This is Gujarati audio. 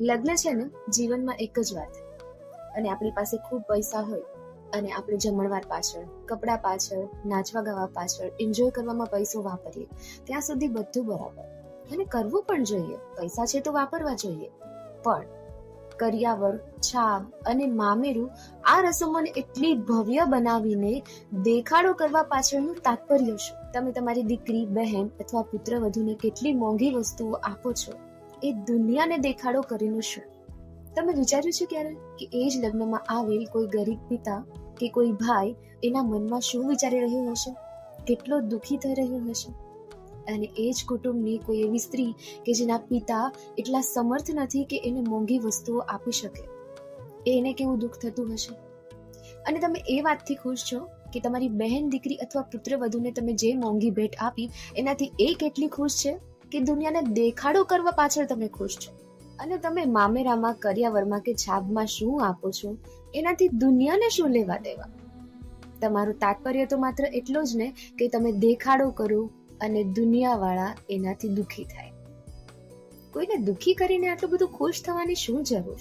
લગ્ન છે ને, જીવનમાં એક જ વાત. અને આપણી પાસે ખૂબ પૈસા હોય અને આપણે જમણવાર પાછળ, કપડાં પાછળ, નાચવા ગાવા પાછળ એન્જોય કરવામાં પૈસો વાપરીએ, ત્યાં સુધી બધું બરાબર. અને કરવું પણ જોઈએ. પૈસા છે તો વાપરવા જોઈએ. પણ કરિયાવર છાબ અને મામેરું આ રસમોને એટલી ભવ્ય બનાવીને દેખાડો કરવા પાછળનું તાત્પર્ય શું? તમે તમારી દીકરી, બહેન અથવા પુત્ર વધુને કેટલી મોંઘી વસ્તુઓ આપો છો? એ દુનિયાને દેખાડો કરીને શું તમે વિચાર્યું છે ક્યારે કે એ જ લગ્નમાં આવેલ કોઈ ગરીબ પિતા કે કોઈ ભાઈ એના મનમાં શું વિચારી રહ્યો હશે? કેટલો દુઃખી થઈ રહ્યો હશે? અને એ જ કુટુંબની કોઈ એવી સ્ત્રી કે જેના પિતા એટલા સમર્થ નથી કે એને મોંઘી વસ્તુઓ આપી શકે. એને કેવું દુઃખ થતું હશે? અને તમે એ વાતથી ખુશ છો કે તમારી બહેન, દીકરી અથવા પુત્ર વધુને તમે જે મોંઘી ભેટ આપી, એનાથી એ કેટલી ખુશ છે? કે દુનિયાને દેખાડો કરવા પાછળ તમે ખુશ છો? અને તમે મામેરામાં, કરિયાવરમાં કે છાબમાં શું આપો છો? એનાથી દુનિયાને શું લેવા દેવા? તમારું તાત્પર્ય તો માત્ર એટલો જ ને કે તમે દેખાડો કરો અને દુનિયાવાળા એનાથી દુઃખી થાય. કોઈને દુઃખી કરીને આટલું બધું ખુશ થવાની શું જરૂર?